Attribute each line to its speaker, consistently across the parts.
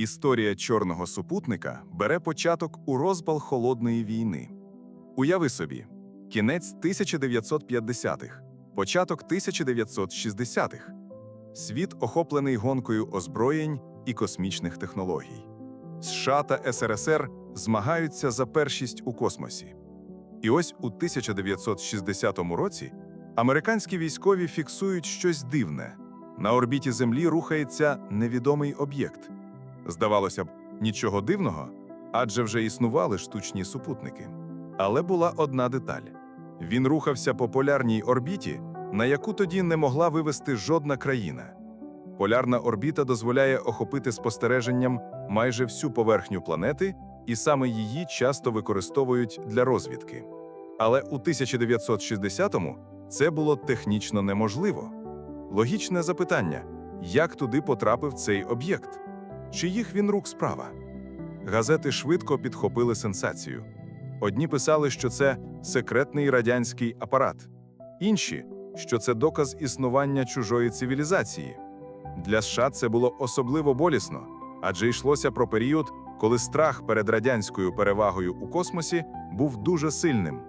Speaker 1: Історія чорного супутника бере початок у розпал холодної війни. Уяви собі, кінець 1950-х, початок 1960-х. Світ охоплений гонкою озброєнь і космічних технологій. США та СРСР змагаються за першість у космосі. І ось у 1960 році американські військові фіксують щось дивне. На орбіті Землі рухається невідомий об'єкт. Здавалося б, нічого дивного, адже вже існували штучні супутники. Але була одна деталь: він рухався по полярній орбіті, на яку тоді не могла вивести жодна країна. Полярна орбіта дозволяє охопити спостереженням майже всю поверхню планети, і саме її часто використовують для розвідки. Але у 1960-му це було технічно неможливо. Логічне запитання: як туди потрапив цей об'єкт? Чиїх він рук справа? Газети швидко підхопили сенсацію. Одні писали, що це секретний радянський апарат, інші, що це доказ існування чужої цивілізації. Для США це було особливо болісно, адже йшлося про період, коли страх перед радянською перевагою у космосі був дуже сильним.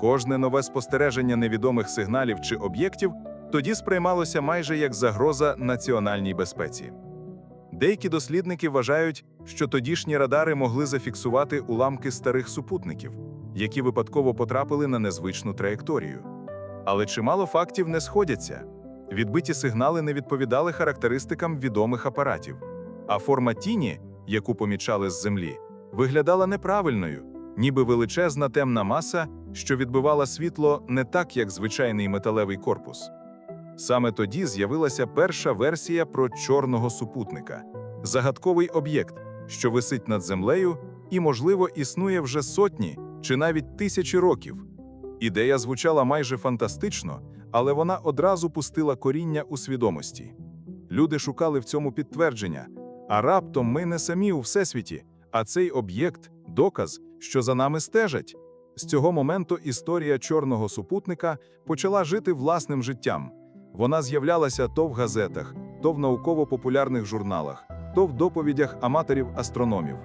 Speaker 1: Кожне нове спостереження невідомих сигналів чи об'єктів тоді сприймалося майже як загроза національній безпеці. Деякі дослідники вважають, що тодішні радари могли зафіксувати уламки старих супутників, які випадково потрапили на незвичну траєкторію. Але чимало фактів не сходяться. Відбиті сигнали не відповідали характеристикам відомих апаратів, а форма тіні, яку помічали з землі, виглядала неправильною, ніби величезна темна маса, що відбивала світло не так, як звичайний металевий корпус. Саме тоді з'явилася перша версія про чорного супутника загадковий об'єкт, що висить над землею і, можливо, існує вже сотні чи навіть тисячі років. Ідея звучала майже фантастично, але вона одразу пустила коріння у свідомості. Люди шукали в цьому підтвердження, а раптом ми не самі у всесвіті, а цей об'єкт доказ, що за нами стежать. З цього моменту історія чорного супутника почала жити власним життям. Вона з'являлася то в газетах, то в науково-популярних журналах, то в доповідях аматорів-астрономів.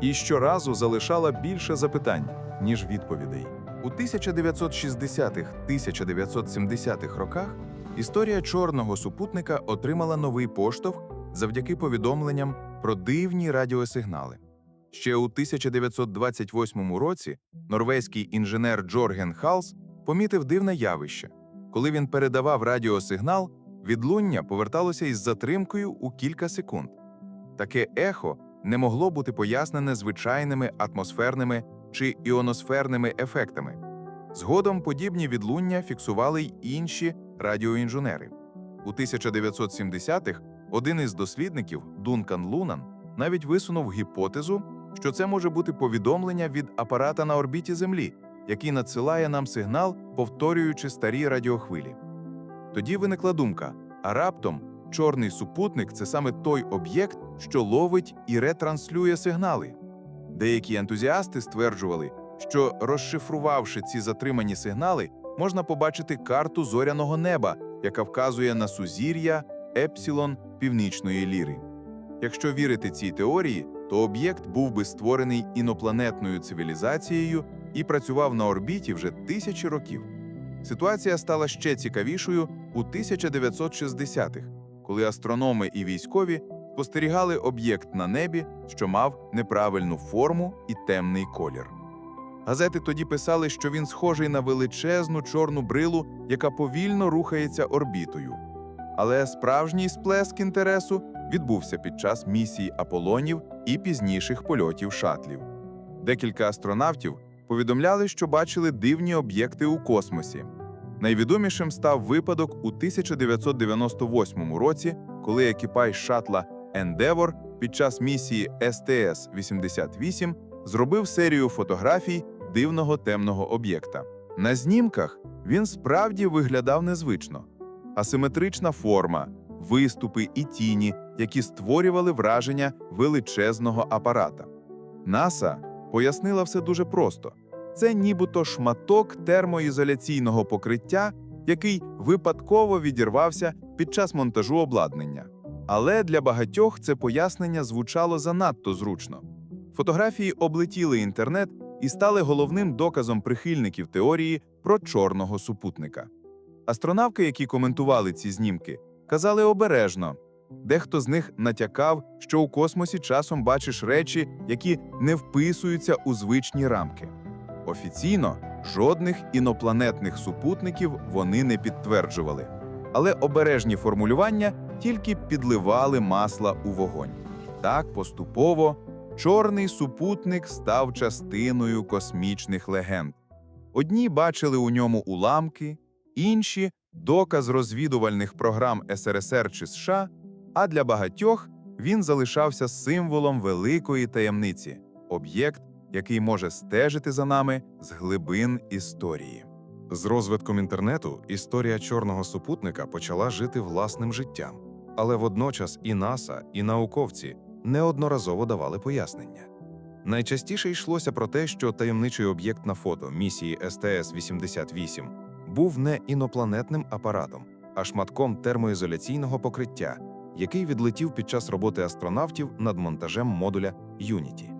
Speaker 1: І щоразу залишала більше запитань, ніж відповідей.
Speaker 2: У 1960-1970-х роках історія чорного супутника отримала новий поштовх завдяки повідомленням про дивні радіосигнали. Ще у 1928 році норвезький інженер Джорген Халс помітив дивне явище. Коли він передавав радіосигнал, відлуння поверталося із затримкою у кілька секунд. Таке ехо не могло бути пояснене звичайними атмосферними чи іоносферними ефектами. Згодом подібні відлуння фіксували й інші радіоінженери. У 1970-х один із дослідників, Дункан Лунан, навіть висунув гіпотезу, що це може бути повідомлення від апарата на орбіті Землі, який надсилає нам сигнал, повторюючи старі радіохвилі. Тоді виникла думка: а раптом чорний супутник це саме той об'єкт, що ловить і ретранслює сигнали. Деякі ентузіасти стверджували, що розшифрувавши ці затримані сигнали, можна побачити карту зоряного неба, яка вказує на сузір'я Епсилон північної ліри. Якщо вірити цій теорії, то об'єкт був би створений інопланетною цивілізацією і працював на орбіті вже тисячі років. Ситуація стала ще цікавішою у 1960-х, коли астрономи і військові спостерігали об'єкт на небі, що мав неправильну форму і темний колір. Газети тоді писали, що він схожий на величезну чорну брилу, яка повільно рухається орбітою. Але справжній сплеск інтересу відбувся під час місії Аполонів і пізніших польотів шатлів. Декілька астронавтів повідомляли, що бачили дивні об'єкти у космосі. Найвідомішим став випадок у 1998 році, коли екіпаж шатла Endeavour під час місії СТС-88 зробив серію фотографій дивного темного об'єкта. На знімках він справді виглядав незвично. Асиметрична форма, виступи і тіні, які створювали враження величезного апарата. НАСА пояснила все дуже просто: це нібито шматок термоізоляційного покриття, який випадково відірвався під час монтажу обладнання. Але для багатьох це пояснення звучало занадто зручно. Фотографії облетіли інтернет і стали головним доказом прихильників теорії про чорного супутника. Астронавки, які коментували ці знімки, казали обережно. Дехто з них натякав, що у космосі часом бачиш речі, які не вписуються у звичні рамки. Офіційно жодних інопланетних супутників вони не підтверджували, але обережні формулювання тільки підливали масла у вогонь. Так поступово чорний супутник став частиною космічних легенд. Одні бачили у ньому уламки, інші доказ розвідувальних програм СРСР чи США, а для багатьох він залишався символом великої таємниці об'єкт, який може стежити за нами з глибин історії.
Speaker 1: З розвитком інтернету історія чорного супутника почала жити власним життям, але водночас і НАСА, і науковці неодноразово давали пояснення. Найчастіше йшлося про те, що таємничий об'єкт на фото місії СТС-88 був не інопланетним апаратом, а шматком термоізоляційного покриття, який відлетів під час роботи астронавтів над монтажем модуля Юніті.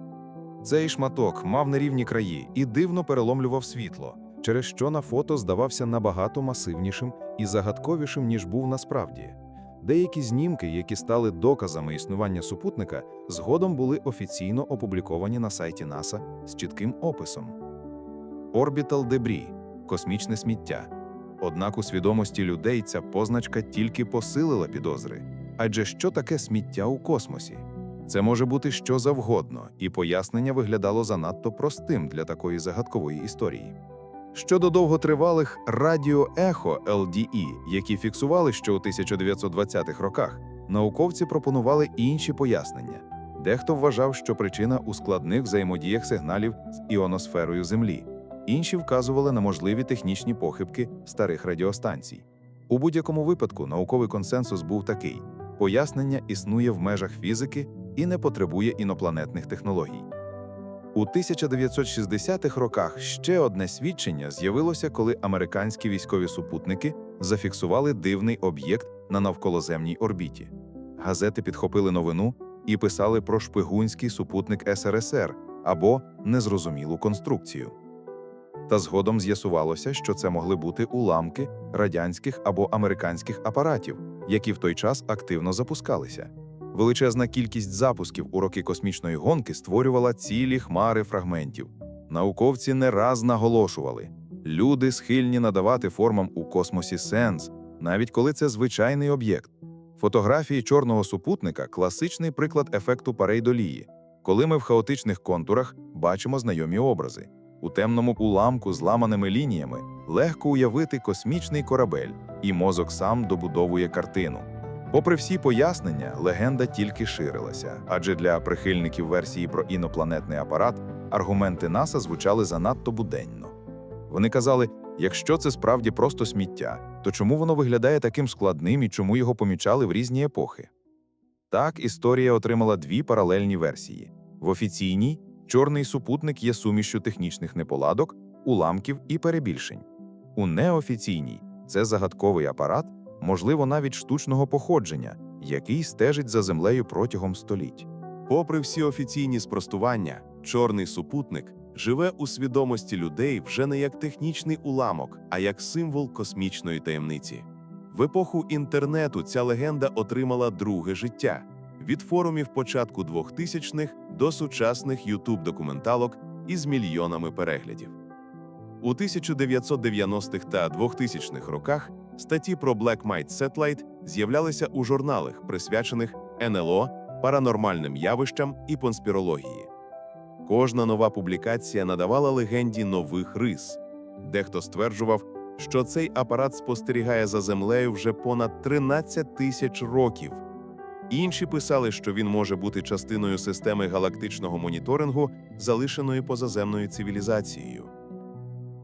Speaker 1: Цей шматок мав нерівні краї і дивно переломлював світло, через що на фото здавався набагато масивнішим і загадковішим, ніж був насправді. Деякі знімки, які стали доказами існування супутника, згодом були офіційно опубліковані на сайті НАСА з чітким описом. Orbital Debris – космічне сміття. Однак у свідомості людей ця позначка тільки посилила підозри. Адже що таке сміття у космосі? Це може бути що завгодно, і пояснення виглядало занадто простим для такої загадкової історії. Щодо довготривалих радіоехо LDE, які фіксували, що у 1920-х роках, науковці пропонували інші пояснення. Дехто вважав, що причина у складних взаємодіях сигналів з іоносферою Землі, інші вказували на можливі технічні похибки старих радіостанцій. У будь-якому випадку науковий консенсус був такий: пояснення існує в межах фізики і не потребує інопланетних технологій. У 1960-х роках ще одне свідчення з'явилося, коли американські військові супутники зафіксували дивний об'єкт на навколоземній орбіті. Газети підхопили новину і писали про шпигунський супутник СРСР або незрозумілу конструкцію. Та згодом з'ясувалося, що це могли бути уламки радянських або американських апаратів, які в той час активно запускалися. Величезна кількість запусків у роки космічної гонки створювала цілі хмари фрагментів. Науковці не раз наголошували: люди схильні надавати формам у космосі сенс, навіть коли це звичайний об'єкт. Фотографії чорного супутника класичний приклад ефекту парейдолії, коли ми в хаотичних контурах бачимо знайомі образи. У темному уламку з ламаними лініями легко уявити космічний корабель, і мозок сам добудовує картину. Попри всі пояснення, легенда тільки ширилася, адже для прихильників версії про інопланетний апарат аргументи НАСА звучали занадто буденно. Вони казали: якщо це справді просто сміття, то чому воно виглядає таким складним і чому його помічали в різні епохи? Так історія отримала дві паралельні версії: в офіційній чорний супутник є сумішчю технічних неполадок, уламків і перебільшень. У неофіційній це загадковий апарат, можливо, навіть штучного походження, який стежить за землею протягом століть.
Speaker 3: Попри всі офіційні спростування, чорний супутник живе у свідомості людей вже не як технічний уламок, а як символ космічної таємниці. В епоху інтернету ця легенда отримала друге життя від форумів початку 2000-х до сучасних youtube документалок із мільйонами переглядів. У 1990-х та 2000-х роках статті про Black Mite Satellite з'являлися у журналах, присвячених НЛО, паранормальним явищам і конспірології. Кожна нова публікація надавала легенді нових рис. Дехто стверджував, що цей апарат спостерігає за землею вже понад 13 тисяч років. Інші писали, що він може бути частиною системи галактичного моніторингу, залишеної позаземною цивілізацією.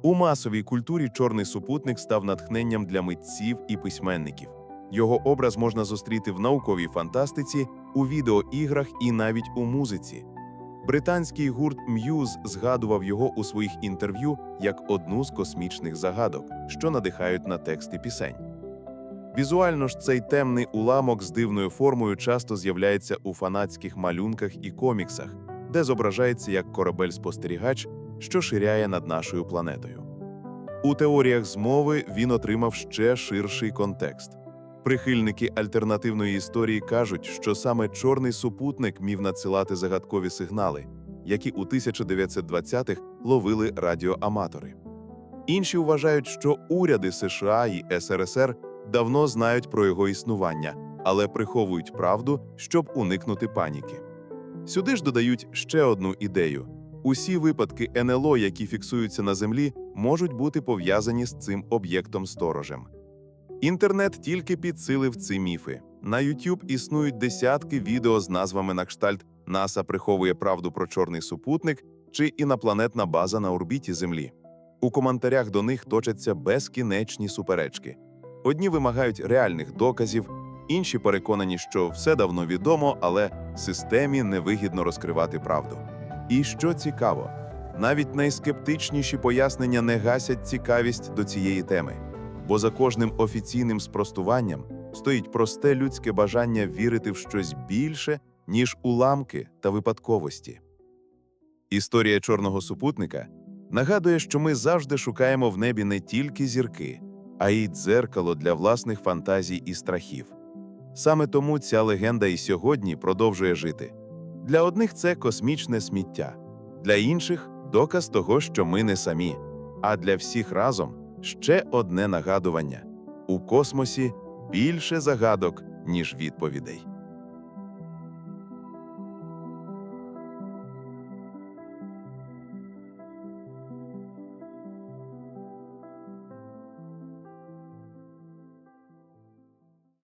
Speaker 3: У масовій культурі чорний супутник став натхненням для митців і письменників. Його образ можна зустріти в науковій фантастиці, у відеоіграх і навіть у музиці. Британський гурт Muse згадував його у своїх інтерв'ю як одну з космічних загадок, що надихають на тексти пісень. Візуально ж цей темний уламок з дивною формою часто з'являється у фанатських малюнках і коміксах, де зображається як корабель-спостерігач, що ширяє над нашою планетою. У теоріях змови він отримав ще ширший контекст. Прихильники альтернативної історії кажуть, що саме чорний супутник міг надсилати загадкові сигнали, які у 1920-х ловили радіоаматори. Інші вважають, що уряди США і СРСР давно знають про його існування, але приховують правду, щоб уникнути паніки. Сюди ж додають ще одну ідею: усі випадки НЛО, які фіксуються на землі, можуть бути пов'язані з цим об'єктом сторожем. Інтернет тільки підсилив ці міфи. На YouTube існують десятки відео з назвами на кштальт НАСА приховує правду про чорний супутник чи інопланетна база на орбіті Землі. У коментарях до них точаться безкінечні суперечки. Одні вимагають реальних доказів, інші переконані, що все давно відомо, але системі невигідно розкривати правду. І що цікаво, навіть найскептичніші пояснення не гасять цікавість до цієї теми, бо за кожним офіційним спростуванням стоїть просте людське бажання вірити в щось більше, ніж уламки та випадковості. Історія чорного супутника нагадує, що ми завжди шукаємо в небі не тільки зірки, а й дзеркало для власних фантазій і страхів. Саме тому ця легенда і сьогодні продовжує жити. Для одних це космічне сміття, для інших доказ того, що ми не самі, а для всіх разом ще одне нагадування: у космосі більше загадок, ніж відповідей.